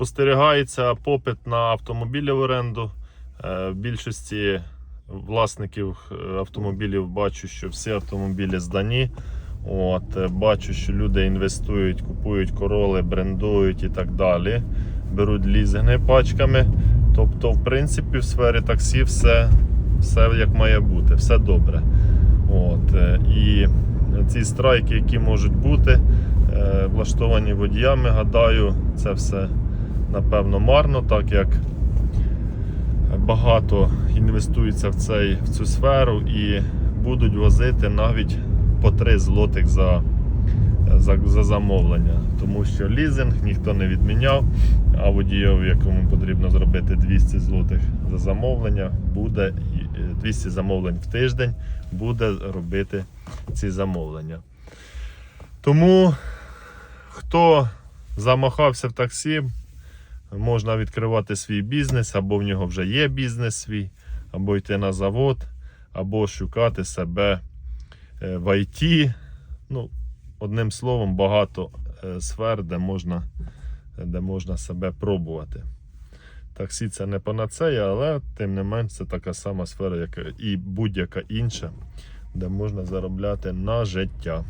Спостерігається попит на автомобілі в оренду. Е, В більшості власників е, автомобілів бачу, що всі автомобілі здані. От, е, бачу, що люди інвестують, купують короли, брендують і так далі. Беруть лізинги пачками. Тобто, в принципі, в сфері таксі все, все як має бути, все добре. От, і ці страйки, які можуть бути, влаштовані водіями, гадаю, це все напевно марно, так як багато інвестується в, цей, в цю сферу і будуть возити навіть по 3 злотих за, за, за замовлення. Тому що лізинг ніхто не відміняв, а водієв, якому потрібно зробити 200 злотих за замовлення, буде е, 200 замовлень в тиждень, буде робити ці замовлення. Тому хто замахався в таксі, можна відкривати свій бізнес, або в нього вже є бізнес свій, або йти на завод, або шукати себе е, в ІТ. Ну, одним словом, багато е, сфер, де можна, де можна себе пробувати. Таксі це не панацея, але тим не менш це така сама сфера, як і будь-яка інша, де можна заробляти на життя.